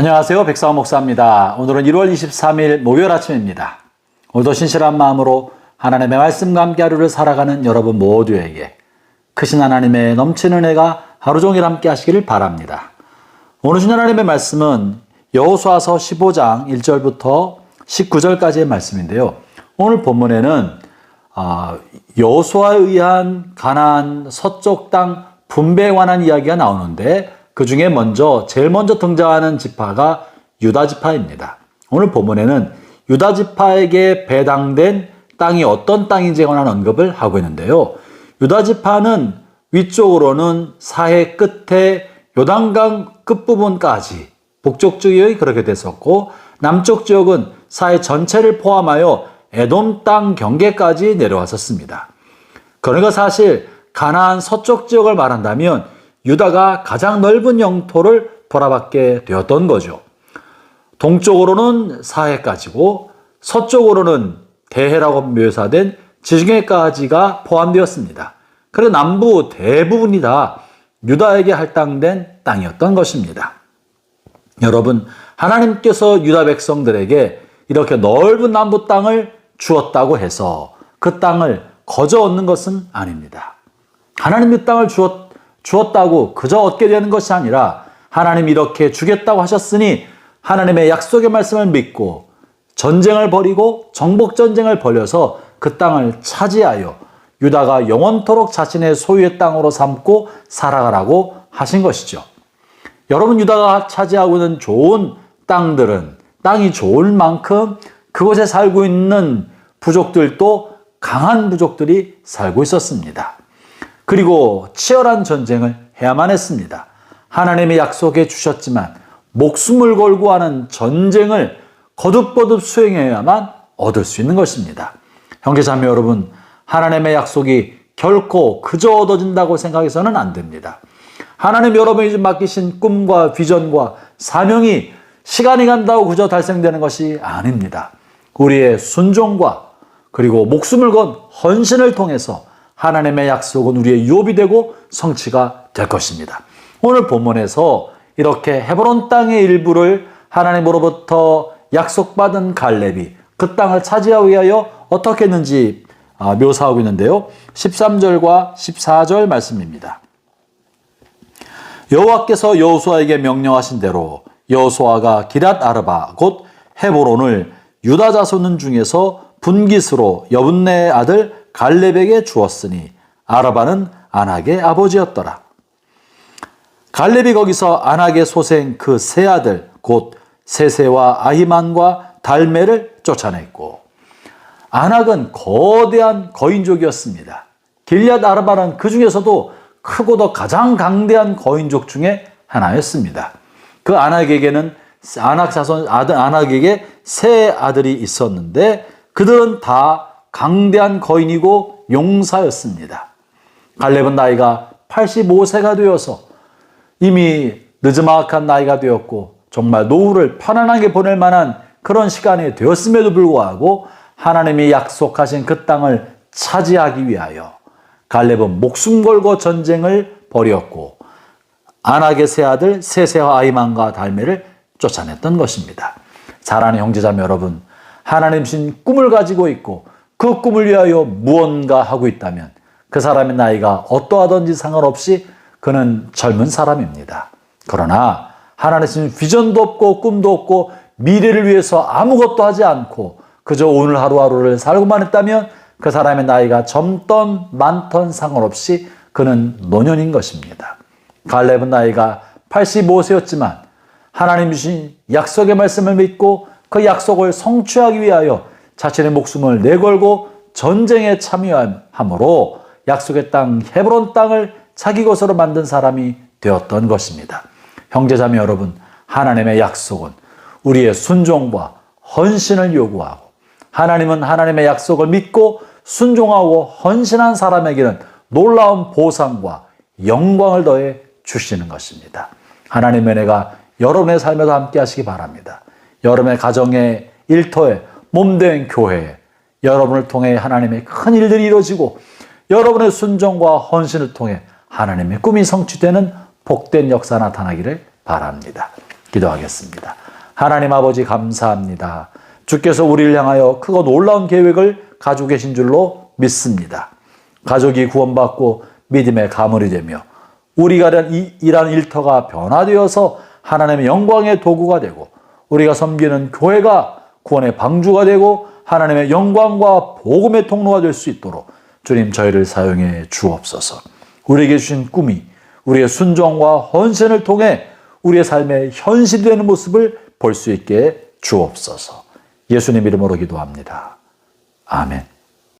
안녕하세요. 백사원 목사입니다. 오늘은 1월 23일 목요일 아침입니다. 오늘도 신실한 마음으로 하나님의 말씀과 함께 하루를 살아가는 여러분 모두에게 크신 하나님의 넘치는 은혜가 하루 종일 함께 하시기를 바랍니다. 오늘 주신 하나님의 말씀은 여호수아서 15장 1절부터 19절까지의 말씀인데요. 오늘 본문에는 아, 여호수아에 의한 가나안 서쪽 땅 분배에 관한 이야기가 나오는데 그 중에 먼저 제일 먼저 등장하는 지파가 유다 지파입니다. 오늘 본문에는 유다 지파에게 배당된 땅이 어떤 땅인지에 관한 언급을 하고 있는데요. 유다 지파는 위쪽으로는 사해 끝에 요단강 끝부분까지 북쪽 지역이 그렇게 됐었고 남쪽 지역은 사해 전체를 포함하여 에돔 땅 경계까지 내려왔었습니다. 그러니까 사실 가나안 서쪽 지역을 말한다면 유다가 가장 넓은 영토를 돌아받게 되었던 거죠. 동쪽으로는 사해까지고 서쪽으로는 대해라고 묘사된 지중해까지가 포함되었습니다. 그리고 남부 대부분이 다 유다에게 할당된 땅이었던 것입니다. 여러분, 하나님께서 유다 백성들에게 이렇게 넓은 남부 땅을 주었다고 해서 그 땅을 거저 얻는 것은 아닙니다. 하나님 이 땅을 주었, 주었다고 그저 얻게 되는 것이 아니라 하나님 이렇게 주겠다고 하셨으니 하나님의 약속의 말씀을 믿고 전쟁을 벌이고 정복 전쟁을 벌여서 그 땅을 차지하여 유다가 영원토록 자신의 소유의 땅으로 삼고 살아가라고 하신 것이죠. 여러분 유다가 차지하고 있는 좋은 땅들은 땅이 좋을 만큼 그곳에 살고 있는 부족들도 강한 부족들이 살고 있었습니다. 그리고 치열한 전쟁을 해야만 했습니다. 하나님의 약속해 주셨지만 목숨을 걸고 하는 전쟁을 거듭거듭 수행해야만 얻을 수 있는 것입니다. 형제자매 여러분, 하나님의 약속이 결코 그저 얻어진다고 생각해서는 안 됩니다. 하나님 여러분이 맡기신 꿈과 비전과 사명이 시간이 간다고 그저 달성되는 것이 아닙니다. 우리의 순종과 그리고 목숨을 건 헌신을 통해서 하나님의 약속은 우리의 유업이 되고 성취가 될 것입니다. 오늘 본문에서 이렇게 헤브론 땅의 일부를 하나님으로부터 약속받은 갈렙이 그 땅을 차지하기 위하여 어떻게 했는지 아, 묘사하고 있는데요. 13절과 14절 말씀입니다. 여호와께서 여호수아에게 명령하신 대로 여호수아가 기랏 아르바 곧 헤브론을 유다 자손 중에서 분깃으로 여분네의 아들 갈렙에게 주었으니 아르바는 안악의 아버지였더라. 갈렙이 거기서 안악의 소생 그 세 아들 곧 세세와 아히만과 달메를 쫓아냈고 안악은 거대한 거인족이었습니다. 길리앗 아르바는 그 중에서도 크고도 가장 강대한 거인족 중에 하나였습니다. 그 안악에게는 안악 자손 아들 안악에게 세 아들이 있었는데 그들은 다 강대한 거인이고 용사였습니다. 갈렙은 나이가 85세가 되어서 이미 늦지막한 나이가 되었고 정말 노후를 편안하게 보낼 만한 그런 시간이 되었음에도 불구하고 하나님이 약속하신 그 땅을 차지하기 위하여 갈렙은 목숨 걸고 전쟁을 벌였고 안악의 세 아들 세세와 아이만과 달메를 쫓아냈던 것입니다. 사랑하는 형제자매 여러분, 하나님 신 꿈을 가지고 있고 그 꿈을 위하여 무언가 하고 있다면 그 사람의 나이가 어떠하든지 상관없이 그는 젊은 사람입니다. 그러나 하나님 신 비전도 없고 꿈도 없고 미래를 위해서 아무것도 하지 않고 그저 오늘 하루하루를 살고만 했다면 그 사람의 나이가 젊던 많던 상관없이 그는 노년인 것입니다. 갈렙은 나이가 85세였지만 하나님 주신 약속의 말씀을 믿고 그 약속을 성취하기 위하여 자신의 목숨을 내걸고 전쟁에 참여함으로 약속의 땅 헤브론 땅을 자기 것으로 만든 사람이 되었던 것입니다. 형제자매 여러분, 하나님의 약속은 우리의 순종과 헌신을 요구하고 하나님은 하나님의 약속을 믿고 순종하고 헌신한 사람에게는 놀라운 보상과 영광을 더해 주시는 것입니다. 하나님의 은혜가 여러분의 삶에도 함께 하시기 바랍니다. 여러분의 가정의 일터에 몸된 교회에 여러분을 통해 하나님의 큰 일들이 이루어지고 여러분의 순종과 헌신을 통해 하나님의 꿈이 성취되는 복된 역사 나타나기를 바랍니다. 기도하겠습니다. 하나님 아버지 감사합니다. 주께서 우리를 향하여 크고 놀라운 계획을 가지고 계신 줄로 믿습니다. 가족이 구원받고 믿음의 가물이 되며 우리가 일하는 일터가 변화되어서 하나님의 영광의 도구가 되고 우리가 섬기는 교회가 구원의 방주가 되고 하나님의 영광과 복음의 통로가 될 수 있도록 주님 저희를 사용해 주옵소서. 우리에게 주신 꿈이 우리의 순종과 헌신을 통해 우리의 삶의 현실이 되는 모습을 볼 수 있게 주옵소서. 예수님 이름으로 기도합니다. 아멘.